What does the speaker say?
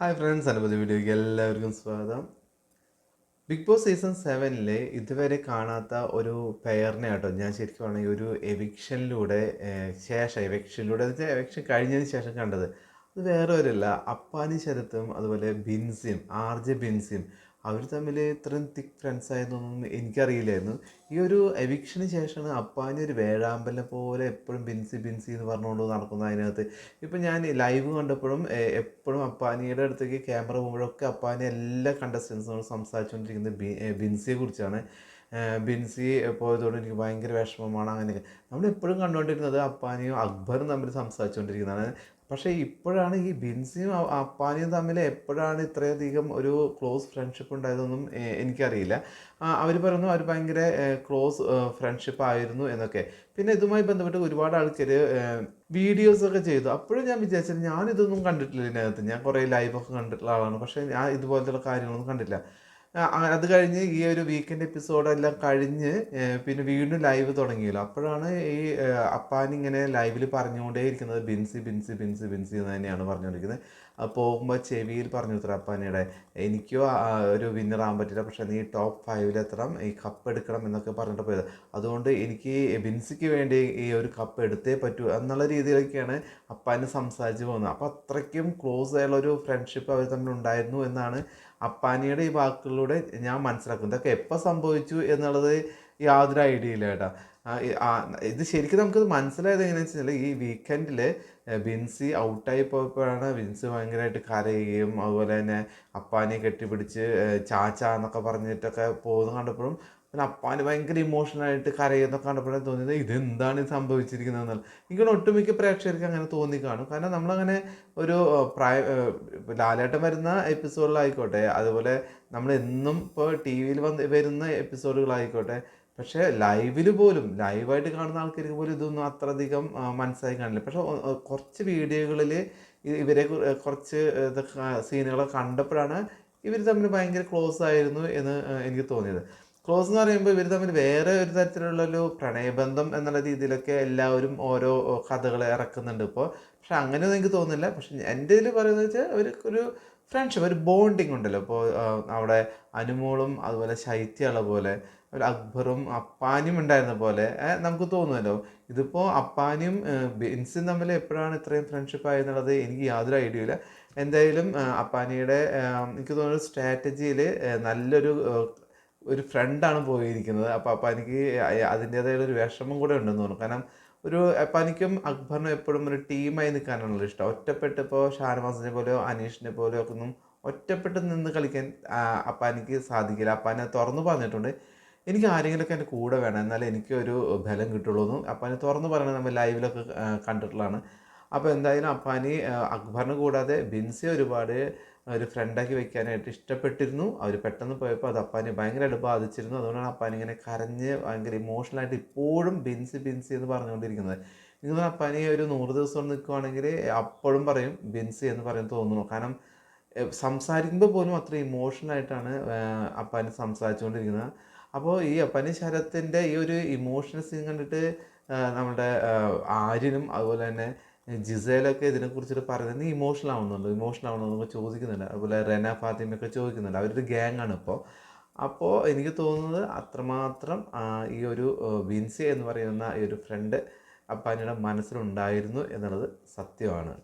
Hi friends അനുപതി വീഡിയോയ്ക്ക് എല്ലാവർക്കും സ്വാഗതം. ബിഗ് ബോസ് സീസൺ സെവനിലെ ഇതുവരെ കാണാത്ത ഒരു പെയറിനെ ആട്ടോ ഞാൻ ശരിക്കും പറഞ്ഞാൽ ഒരു എവിക്ഷനിലൂടെ ശേഷം എവിക്ഷനിലൂടെ എവിക്ഷൻ കഴിഞ്ഞതിന് ശേഷം കണ്ടത്. അത് വേറെ ഒരല്ല അപ്പാനി ശരത്തും അതുപോലെ ബിൻസിയും ആർ ജെ ബിൻസിയും അവർ തമ്മിൽ ഇത്രയും തിക് ഫ്രണ്ട്സ് ആയിരുന്നൊന്നും എനിക്കറിയില്ലായിരുന്നു. ഈ ഒരു എവിക്ഷന് ശേഷമാണ് അപ്പാനി ഒരു വേഴാമ്പലിനെ പോലെ എപ്പോഴും ബിൻസി ബിൻസി എന്ന് പറഞ്ഞുകൊണ്ട് നടക്കുന്ന അതിനകത്ത്. ഇപ്പം ഞാൻ ലൈവ് കണ്ടപ്പോഴും എപ്പോഴും അപ്പാനിയുടെ അടുത്തേക്ക് ക്യാമറ പോകുമ്പോഴൊക്കെ അപ്പാനി എല്ലാ കണ്ടസ്റ്റൻസിനോട് സംസാരിച്ചുകൊണ്ടിരിക്കുന്നത് ബിൻസിയെ കുറിച്ചാണ്. ബിൻസി പോയതുകൊണ്ട് എനിക്ക് ഭയങ്കര വിഷമമാണ്. അങ്ങനെയൊക്കെ. നമ്മൾ എപ്പോഴും കണ്ടുകൊണ്ടിരുന്നത് അപ്പാനിയും അക്ബറും തമ്മിൽ സംസാരിച്ചുകൊണ്ടിരിക്കുന്നതാണ്. പക്ഷേ ഇപ്പോഴാണ് ഈ ബിൻസിയും അപ്പാനിയും തമ്മിൽ എപ്പോഴാണ് ഇത്രയധികം ഒരു ക്ലോസ് ഫ്രണ്ട്ഷിപ്പ് ഉണ്ടായതൊന്നും എനിക്കറിയില്ല. അവർ പറയുന്നു അവർ ഭയങ്കര ക്ലോസ് ഫ്രണ്ട്ഷിപ്പ് ആയിരുന്നു എന്നൊക്കെ. പിന്നെ ഇതുമായി ബന്ധപ്പെട്ട് ഒരുപാട് ആൾക്കാർ വീഡിയോസൊക്കെ ചെയ്തു. അപ്പോഴും ഞാൻ വിചാരിച്ചത് ഞാനിതൊന്നും കണ്ടിട്ടില്ല ഇതിനകത്ത്. ഞാൻ കുറേ ലൈവൊക്കെ കണ്ടിട്ടുള്ള ആളാണ്. പക്ഷേ ഞാൻ ഇതുപോലത്തെ കാര്യങ്ങളൊന്നും കണ്ടില്ല അത് കഴിഞ്ഞ് ഈ ഒരു വീക്കെൻഡ് എപ്പിസോഡെല്ലാം കഴിഞ്ഞ് പിന്നെ വീണ്ടും ലൈവ് തുടങ്ങിയല്ലോ. അപ്പോഴാണ് ഈ അപ്പാൻ ഇങ്ങനെ ലൈവിൽ പറഞ്ഞുകൊണ്ടേ ഇരിക്കുന്നത്. ബിൻസി ബിൻസി ബിൻസി ബിൻസി എന്ന് തന്നെയാണ് പറഞ്ഞുകൊണ്ടിരിക്കുന്നത്. പോകുമ്പോൾ ചെവിയിൽ പറഞ്ഞു തരാം അപ്പാനിയുടെ എനിക്കോ ഒരു വിന്നർ ആകാൻ പറ്റില്ല. പക്ഷേ നീ ടോപ്പ് ഫൈവിൽ എത്തണം. ഈ കപ്പ് എടുക്കണം എന്നൊക്കെ പറഞ്ഞിട്ട് പോയത്. അതുകൊണ്ട് എനിക്ക് ബിൻസിക്ക് വേണ്ടി ഈ ഒരു കപ്പ് എടുത്തേ പറ്റൂ എന്നുള്ള രീതിയിലൊക്കെയാണ് അപ്പാന് സംസാരിച്ച് പോകുന്നത്. അപ്പോൾ അത്രയ്ക്കും ക്ലോസ് ആയുള്ള ഒരു ഫ്രണ്ട്ഷിപ്പ് അവർ തമ്മിൽ ഉണ്ടായിരുന്നു എന്നാണ് അപ്പാനിയുടെ ഈ വാക്കുകളിലൂടെ ഞാൻ മനസ്സിലാക്കും ഇതൊക്കെ എപ്പോൾ സംഭവിച്ചു എന്നുള്ളത് യാതൊരു ഐഡിയ ഇല്ല കേട്ടോ ഇത് ശരിക്കും നമുക്കത് മനസ്സിലായത് എങ്ങനെയാണെന്ന് വെച്ചാൽ ഈ വീക്കെൻഡിൽ ബിൻസി ഔട്ടായി പോയപ്പോഴാണ് ബിൻസി ഭയങ്കരമായിട്ട് കരയുകയും അതുപോലെ തന്നെ അപ്പാനെ കെട്ടിപ്പിടിച്ച് ചാച്ച എന്നൊക്കെ പറഞ്ഞിട്ടൊക്കെ പോകുന്ന കണ്ടപ്പോഴും പിന്നെ അപ്പാന് ഭയങ്കര ഇമോഷണലായിട്ട് കരയുന്നൊക്കെ കണ്ടപ്പോഴേ തോന്നിയത് ഇതെന്താണ് ഇത് സംഭവിച്ചിരിക്കുന്നത് എന്നുള്ളത് എനിക്ക് ഒട്ടുമിക്ക പ്രേക്ഷകർക്ക് അങ്ങനെ തോന്നി കാണും. കാരണം നമ്മളങ്ങനെ ഒരു പ്രായ ലാലേട്ടം ലാലേട്ടൻ വരുന്ന എപ്പിസോഡിലായിക്കോട്ടെ അതുപോലെ നമ്മൾ എന്നും ഇപ്പോൾ ടി വിയിൽ വന്ന് വരുന്ന എപ്പിസോഡുകളായിക്കോട്ടെ പക്ഷേ ലൈവിൽ പോലും ലൈവായിട്ട് കാണുന്ന ആൾക്കാർക്ക് പോലും ഇതൊന്നും അത്രയധികം മനസ്സിലായി കാണില്ല. പക്ഷെ കുറച്ച് വീഡിയോകളിൽ ഇവരെ കുറച്ച് ഇതൊക്കെ സീനുകളൊക്കെ കണ്ടപ്പോഴാണ് ഇവർ തമ്മിൽ ഭയങ്കര ക്ലോസ് ആയിരുന്നു എന്ന് എനിക്ക് തോന്നിയത്. ക്ലോസ് എന്ന് പറയുമ്പോൾ ഇവർ തമ്മിൽ വേറെ ഒരു തരത്തിലുള്ള ഒരു പ്രണയബന്ധം എന്നുള്ള രീതിയിലൊക്കെ എല്ലാവരും ഓരോ കഥകൾ ഇറക്കുന്നുണ്ട് ഇപ്പോൾ പക്ഷെ അങ്ങനെയൊന്നും എനിക്ക് തോന്നുന്നില്ല. പക്ഷെ എന്റെ ഇതിൽ പറയുന്നത് വെച്ചാൽ ഒരു ഫ്രണ്ട്ഷിപ്പ് ഒരു ബോണ്ടിങ് ഉണ്ടല്ലോ. ഇപ്പോൾ അവിടെ അനുമോളും അതുപോലെ ശൈത്യമുള്ള പോലെ ഒരു അക്ബറും അപ്പാനിയും ഉണ്ടായിരുന്ന പോലെ നമുക്ക് തോന്നുമല്ലോ. ഇതിപ്പോൾ അപ്പാനും ഏഹ്, ബിൻസും തമ്മിൽ എപ്പോഴാണ് ഇത്രയും ഫ്രണ്ട്ഷിപ്പ് ആയെന്നുള്ളത് എനിക്ക് യാതൊരു ഐഡിയ ഇല്ല. എന്തായാലും അപ്പാനിയുടെ എനിക്ക് തോന്നുന്നു സ്ട്രാറ്റജിയിൽ നല്ലൊരു ഒരു ഫ്രണ്ടാണ് പോയിരിക്കുന്നത്. അപ്പോൾ അപ്പാനിക്ക് അതിന്റേതായ ഒരു വിഷമം കൂടെ ഉണ്ടെന്ന് തോന്നുന്നു. കാരണം ഒരു അപ്പാനിക്കും അക്ബറിനും എപ്പോഴും ഒരു ടീമായി നിൽക്കാനാണല്ലോ ഇഷ്ടം. ഒറ്റപ്പെട്ട് ഇപ്പോൾ ഷാനവാസിനെ പോലെയോ അനീഷിനെ പോലെയോ ഒക്കെ ഒന്നും ഒറ്റപ്പെട്ട് നിന്ന് കളിക്കാൻ അപ്പം അപ്പാനിക്ക് സാധിക്കില്ല. അപ്പാനെ തുറന്നു പറഞ്ഞിട്ടുണ്ട്. എനിക്ക് ആരെങ്കിലുമൊക്കെ എന്റെ കൂടെ വേണം. എന്നാലേ എനിക്കൊരു ബലം കിട്ടുള്ളൂ എന്നും അപ്പാനെ തുറന്നു പറയണത് നമ്മൾ ലൈവിലൊക്കെ കണ്ടിട്ടുള്ളതാണ്. അപ്പോൾ എന്തായാലും അപ്പാനി അക്ബറിന് കൂടാതെ ബിൻസി ഒരുപാട് ഒരു ഫ്രണ്ടാക്കി വെക്കാനായിട്ട് ഇഷ്ടപ്പെട്ടിരുന്നു. അവർ പെട്ടെന്ന് പോയപ്പോൾ അത് അപ്പാനെ ഭയങ്കരമായിട്ട് ബാധിച്ചിരുന്നു. അതുകൊണ്ടാണ് അപ്പാൻ ഇങ്ങനെ കരഞ്ഞ് ഭയങ്കര ഇമോഷണലായിട്ട് ഇപ്പോഴും ബിൻസി ബിൻസി എന്ന് പറഞ്ഞുകൊണ്ടിരിക്കുന്നത്. നിങ്ങൾ അപ്പാനി ഒരു നൂറ് ദിവസം നിൽക്കുവാണെങ്കിൽ അപ്പോഴും പറയും ബിൻസി എന്ന് പറയാൻ തോന്നുന്നു. കാരണം സംസാരിക്കുമ്പോൾ പോലും അത്ര ഇമോഷണലായിട്ടാണ് ഏഹ് അപ്പാനി സംസാരിച്ചുകൊണ്ടിരിക്കുന്നത്. അപ്പോൾ ഈ അപ്പാനി ശരത്തിന്റെ ഈ ഒരു ഇമോഷണൽ സീൻ കണ്ടിട്ട് നമ്മുടെ ആര്യനും അതുപോലെ തന്നെ ജിസേലൊക്കെ ഇതിനെക്കുറിച്ചിട്ട് പറയുന്നത് നീ ഇമോഷണൽ ആവുന്നുണ്ട് ഇമോഷണൽ ആവുന്നുണ്ടോ ചോദിക്കുന്നുണ്ട്. അതുപോലെ റെന ഫാത്തിമയൊക്കെ ചോദിക്കുന്നുണ്ട്. അവരൊരു ഗ്യാങ് ആണ് ഇപ്പോൾ അപ്പോൾ എനിക്ക് തോന്നുന്നത് അത്രമാത്രം ഈ ഒരു വിൻസി എന്ന് പറയുന്ന ഈ ഒരു ഫ്രണ്ട് അപ്പാനിയുടെ മനസ്സിലുണ്ടായിരുന്നു എന്നുള്ളത് സത്യമാണ്.